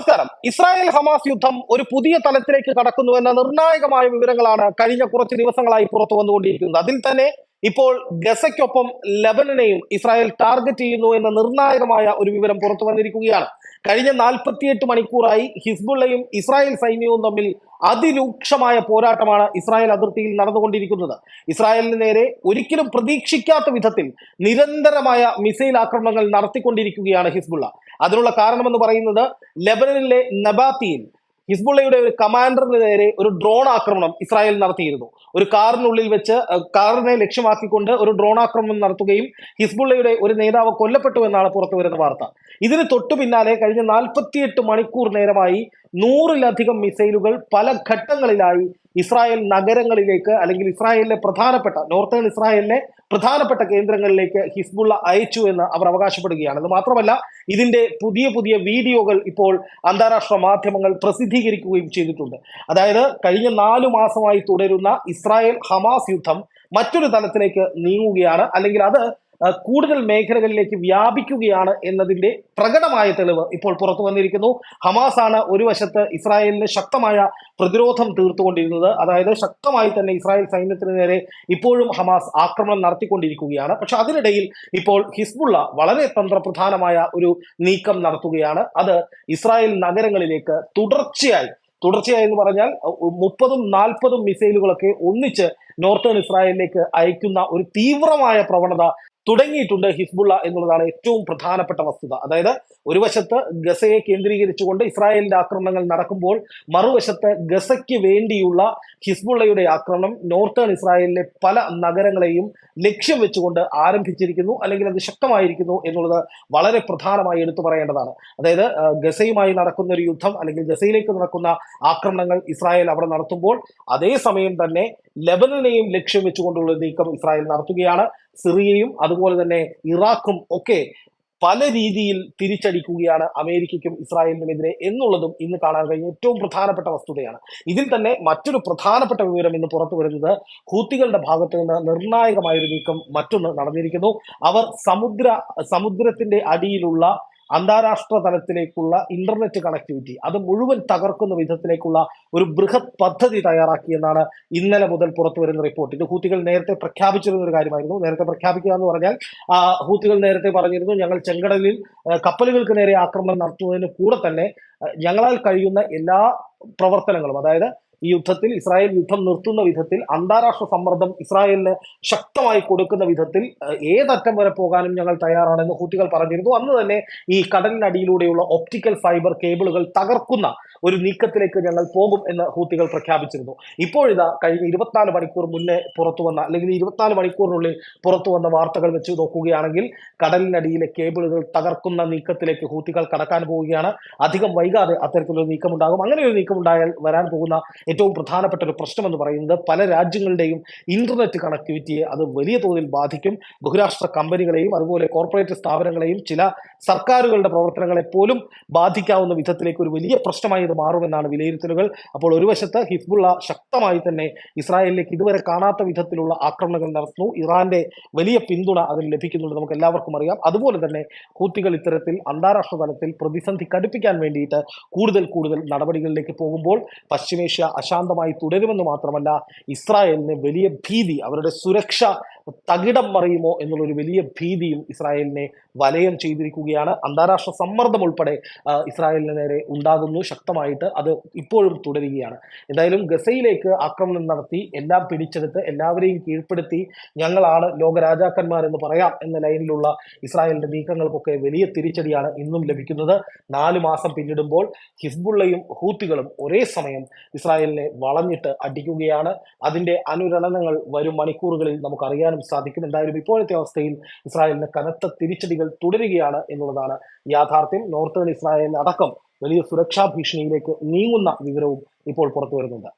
നമസ്കാരം. Israel Hamas യുദ്ധം ഒരു പുതിയ തലത്തിലേക്ക് കടക്കുന്നു എന്ന നിർണായകമായ വിവരങ്ങളാണ് കഴിഞ്ഞ കുറച്ച് ദിവസങ്ങളായി പുറത്തു വന്നുകൊണ്ടിരിക്കുന്നത്. അതിൽ തന്നെ ഇപ്പോൾ ഗസയ്ക്കൊപ്പം ലബനനെയും ഇസ്രായേൽ ടാർഗറ്റ് ചെയ്യുന്നു എന്ന നിർണായകമായ ഒരു വിവരം പുറത്തു വന്നിരിക്കുകയാണ്. കഴിഞ്ഞ നാൽപ്പത്തിയെട്ട് മണിക്കൂറായി ഹിസ്ബുള്ളയും ഇസ്രായേൽ സൈന്യവും തമ്മിൽ അതിരൂക്ഷമായ പോരാട്ടമാണ് ഇസ്രായേൽ അതിർത്തിയിൽ നടന്നുകൊണ്ടിരിക്കുന്നത്. ഇസ്രായേലിന് നേരെ ഒരിക്കലും പ്രതീക്ഷിക്കാത്ത വിധത്തിൽ നിരന്തരമായ മിസൈൽ ആക്രമണങ്ങൾ നടത്തിക്കൊണ്ടിരിക്കുകയാണ് ഹിസ്ബുള്ള. അതിനുള്ള കാരണമെന്ന് പറയുന്നത് ലെബനനിലെ നബാത്തിയിൽ ഹിസ്ബുള്ളയുടെ ഒരു കമാൻഡറിന് നേരെ ഒരു ഡ്രോൺ ആക്രമണം ഇസ്രായേൽ നടത്തിയിരുന്നു. ഒരു കാറിനുള്ളിൽ വെച്ച് കാറിനെ ലക്ഷ്യമാക്കിക്കൊണ്ട് ഒരു ഡ്രോൺ ആക്രമണം നടത്തുകയും ഹിസ്ബുള്ളയുടെ ഒരു നേതാവ് കൊല്ലപ്പെട്ടു എന്നാണ് പുറത്തു വരുന്ന വാർത്ത. ഇതിന് തൊട്ടു പിന്നാലെ കഴിഞ്ഞ നാൽപ്പത്തിയെട്ട് മണിക്കൂർ നേരമായി നൂറിലധികം മിസൈലുകൾ പല ഘട്ടങ്ങളിലായി ഇസ്രായേൽ നഗരങ്ങളിലേക്ക് അല്ലെങ്കിൽ ഇസ്രായേലിലെ പ്രധാനപ്പെട്ട നോർത്തേൺ ഇസ്രായേലിലെ പ്രധാനപ്പെട്ട കേന്ദ്രങ്ങളിലേക്ക് ഹിസ്ബുള്ള അയച്ചു എന്ന് അവർ അവകാശപ്പെടുകയാണ്. അത് മാത്രമല്ല ഇതിന്റെ പുതിയ പുതിയ വീഡിയോകൾ ഇപ്പോൾ അന്താരാഷ്ട്ര മാധ്യമങ്ങൾ പ്രസിദ്ധീകരിക്കുകയും ചെയ്തിട്ടുണ്ട്. അതായത് കഴിഞ്ഞ നാലു മാസമായി തുടരുന്ന ഇസ്രായേൽ ഹമാസ് യുദ്ധം മറ്റൊരു തലത്തിലേക്ക് നീങ്ങുകയാണ്. അല്ലെങ്കിൽ അത് കൂടുതൽ മേഖലകളിലേക്ക് വ്യാപിക്കുകയാണ് എന്നതിന്റെ പ്രകടമായ തെളിവ് ഇപ്പോൾ പുറത്തു വന്നിരിക്കുന്നു. ഹമാസ് ആണ് ഒരു വശത്ത് ഇസ്രായേലിന് ശക്തമായ പ്രതിരോധം തീർത്തുകൊണ്ടിരുന്നത്. അതായത് ശക്തമായി തന്നെ ഇസ്രായേൽ സൈന്യത്തിന് നേരെ ഇപ്പോഴും ഹമാസ് ആക്രമണം നടത്തിക്കൊണ്ടിരിക്കുകയാണ്. പക്ഷെ അതിനിടയിൽ ഇപ്പോൾ ഹിസ്ബുള്ള വളരെ തന്ത്രപ്രധാനമായ ഒരു നീക്കം നടത്തുകയാണ്. അത് ഇസ്രായേൽ നഗരങ്ങളിലേക്ക് തുടർച്ചയായി തുടർച്ചയായി എന്ന് പറഞ്ഞാൽ മുപ്പതും നാൽപ്പതും മിസൈലുകളൊക്കെ ഒന്നിച്ച് നോർത്തേൺ ഇസ്രായേലിലേക്ക് അയക്കുന്ന ഒരു തീവ്രമായ പ്രവണത തുടങ്ങിയിട്ടുണ്ട് ഹിസ്ബുള്ള എന്നുള്ളതാണ് ഏറ്റവും പ്രധാനപ്പെട്ട വസ്തുത. അതായത് ഒരു വശത്ത് ഗസയെ കേന്ദ്രീകരിച്ചുകൊണ്ട് ഇസ്രായേലിന്റെ ആക്രമണങ്ങൾ നടക്കുമ്പോൾ മറുവശത്ത് ഗസയ്ക്ക് വേണ്ടിയുള്ള ഹിസ്ബുള്ളയുടെ ആക്രമണം നോർത്തേൺ ഇസ്രായേലിലെ പല നഗരങ്ങളെയും ലക്ഷ്യം വെച്ചുകൊണ്ട് ആരംഭിച്ചിരിക്കുന്നു അല്ലെങ്കിൽ അത് ശക്തമായിരിക്കുന്നു എന്നുള്ളത് വളരെ പ്രധാനമായി എടുത്തു പറയേണ്ടതാണ്. അതായത് ഗസയുമായി നടക്കുന്ന ഒരു യുദ്ധം അല്ലെങ്കിൽ ഗസയിലേക്ക് നടക്കുന്ന ആക്രമണങ്ങൾ ഇസ്രായേൽ അവിടെ നടത്തുമ്പോൾ അതേസമയം തന്നെ ലെബനനെയും ലക്ഷ്യം വെച്ചുകൊണ്ടുള്ള നീക്കം ഇസ്രായേൽ നടത്തുകയാണ്. സിറിയയും അതുപോലെ തന്നെ ഇറാഖും ഒക്കെ പല രീതിയിൽ തിരിച്ചടിക്കുകയാണ് അമേരിക്കയ്ക്കും ഇസ്രായേലിനുമെതിരെ എന്നുള്ളതും ഇന്ന് കാണാൻ കഴിഞ്ഞ ഏറ്റവും പ്രധാനപ്പെട്ട വസ്തുതയാണ്. ഇതിൽ തന്നെ മറ്റൊരു പ്രധാനപ്പെട്ട വിവരം ഇന്ന് പുറത്തു വരുന്നത് ഹൂത്തികളുടെ ഭാഗത്ത് നിന്ന് നിർണായകമായൊരു നീക്കം മറ്റൊന്ന് നടന്നിരിക്കുന്നു. അവർ സമുദ്ര സമുദ്രത്തിന്റെ അടിയിലുള്ള അന്താരാഷ്ട്ര തലത്തിലേക്കുള്ള ഇന്റർനെറ്റ് കണക്ടിവിറ്റി അത് മുഴുവൻ തകർക്കുന്ന വിധത്തിലേക്കുള്ള ഒരു ബൃഹത് പദ്ധതി തയ്യാറാക്കിയെന്നാണ് ഇന്നലെ മുതൽ പുറത്തു വരുന്ന റിപ്പോർട്ട് ഇത് ഹൂത്തികൾ നേരത്തെ പ്രഖ്യാപിച്ചിരുന്ന ഒരു കാര്യമായിരുന്നു. നേരത്തെ പ്രഖ്യാപിക്കുക എന്ന് പറഞ്ഞാൽ ഹൂത്തികൾ നേരത്തെ പറഞ്ഞിരുന്നു ഞങ്ങൾ ചെങ്കടലിൽ കപ്പലുകൾക്ക് നേരെ ആക്രമണം നടത്തുന്നതിന് കൂടെ തന്നെ ഞങ്ങളാൽ കഴിയുന്ന എല്ലാ പ്രവർത്തനങ്ങളും അതായത് ഈ യുദ്ധത്തിൽ ഇസ്രായേൽ യുദ്ധം നിർത്തുന്ന വിധത്തിൽ അന്താരാഷ്ട്ര സമ്മർദ്ദം ഇസ്രായേലിന് ശക്തമായി കൊടുക്കുന്ന വിധത്തിൽ ഏതറ്റം വരെ പോകാനും ഞങ്ങൾ തയ്യാറാണെന്ന് ഹൂത്തികൾ പറഞ്ഞിരുന്നു. അന്ന് തന്നെ ഈ കടലിനടിയിലൂടെയുള്ള ഒപ്റ്റിക്കൽ ഫൈബർ കേബിളുകൾ തകർക്കുന്ന ഒരു നീക്കത്തിലേക്ക് ഞങ്ങൾ പോകും എന്ന് ഹൂത്തികൾ പ്രഖ്യാപിച്ചിരുന്നു. ഇപ്പോഴിതാ കഴിഞ്ഞ ഇരുപത്തിനാല് മണിക്കൂർ മുന്നേ പുറത്തു വന്ന അല്ലെങ്കിൽ ഇരുപത്തിനാല് മണിക്കൂറിനുള്ളിൽ പുറത്തു വന്ന വാർത്തകൾ വെച്ച് നോക്കുകയാണെങ്കിൽ കടലിനടിയിലെ കേബിളുകൾ തകർക്കുന്ന നീക്കത്തിലേക്ക് ഹൂത്തികൾ കടക്കാൻ പോവുകയാണ്. അധികം വൈകാതെ അത്തരത്തിലൊരു നീക്കമുണ്ടാകും. അങ്ങനെ ഒരു നീക്കമുണ്ടായാൽ വരാൻ പോകുന്ന ഏറ്റവും പ്രധാനപ്പെട്ട ഒരു പ്രശ്നം എന്ന് പറയുന്നത് പല രാജ്യങ്ങളുടെയും ഇന്റർനെറ്റ് കണക്ടിവിറ്റിയെ അത് വലിയ തോതിൽ ബാധിക്കും. ബഹുരാഷ്ട്ര കമ്പനികളെയും അതുപോലെ കോർപ്പറേറ്റ് സ്ഥാപനങ്ങളെയും ചില സർക്കാരുകളുടെ പ്രവർത്തനങ്ങളെ പോലും ബാധിക്കാവുന്ന വിധത്തിലേക്ക് ഒരു വലിയ പ്രശ്നമായി ഇത് മാറുമെന്നാണ് വിലയിരുത്തലുകൾ. അപ്പോൾ ഒരു വശത്ത് ഹിസ്ബുള്ള ശക്തമായി തന്നെ ഇസ്രായേലിലേക്ക് ഇതുവരെ കാണാത്ത വിധത്തിലുള്ള ആക്രമണങ്ങൾ നടത്തുന്നു. ഇറാന്റെ വലിയ പിന്തുണ അതിന് ലഭിക്കുന്നുണ്ട് നമുക്ക് എല്ലാവർക്കും അറിയാം. അതുപോലെ തന്നെ ഹൂത്തികൾ ഇത്തരത്തിൽ അന്താരാഷ്ട്ര തലത്തിൽ പ്രതിസന്ധി കടുപ്പിക്കാൻ വേണ്ടിയിട്ട് കൂടുതൽ കൂടുതൽ നടപടികളിലേക്ക് പോകുമ്പോൾ പശ്ചിമേഷ്യ അശാന്തമായി തുടരുമെന്ന് മാത്രമല്ല ഇസ്രായേലിന് വലിയ ഭീതി അവരുടെ സുരക്ഷ തകിടം മറിയുമോ എന്നുള്ളൊരു വലിയ ഭീതിയും ഇസ്രായേലിനെ വലയം ചെയ്തിരിക്കുകയാണ്. അന്താരാഷ്ട്ര സമ്മർദ്ദം ഉൾപ്പെടെ ഇസ്രായേലിന് നേരെ ഉണ്ടാകുന്നു. ശക്തമായിട്ട് അത് ഇപ്പോഴും തുടരുകയാണ്. എന്തായാലും ഗസയിലേക്ക് ആക്രമണം നടത്തി എല്ലാം പിടിച്ചെടുത്ത് എല്ലാവരെയും കീഴ്പ്പെടുത്തി ഞങ്ങളാണ് ലോകരാജാക്കന്മാർ എന്ന് പറയാം എന്ന ലൈനിലുള്ള ഇസ്രായേലിന്റെ നീക്കങ്ങൾക്കൊക്കെ വലിയ തിരിച്ചടിയാണ് ഇന്നും ലഭിക്കുന്നത്. നാല് മാസം പിന്നിടുമ്പോൾ ഹിസ്ബുള്ളയും ഹൂത്തികളും ഒരേ സമയം ഇസ്രായേലിനെ വളഞ്ഞിട്ട് അടിക്കുകയാണ്. അതിന്റെ അനുരണനങ്ങൾ വരും മണിക്കൂറുകളിൽ നമുക്ക് അറിയാനും സാധിക്കും. എന്തായാലും ഇപ്പോഴത്തെ അവസ്ഥയിൽ ഇസ്രായേലിന് കനത്ത തിരിച്ചടികൾ തുടരുകയാണ് എന്നുള്ളതാണ് യാഥാർത്ഥ്യം. നോർത്തേൺ ഇസ്രായേൽ അടക്കം വലിയ സുരക്ഷാ ഭീഷണിയിലേക്ക് നീങ്ങുന്ന വിവരവും ഇപ്പോൾ പുറത്തു വരുന്നുണ്ട്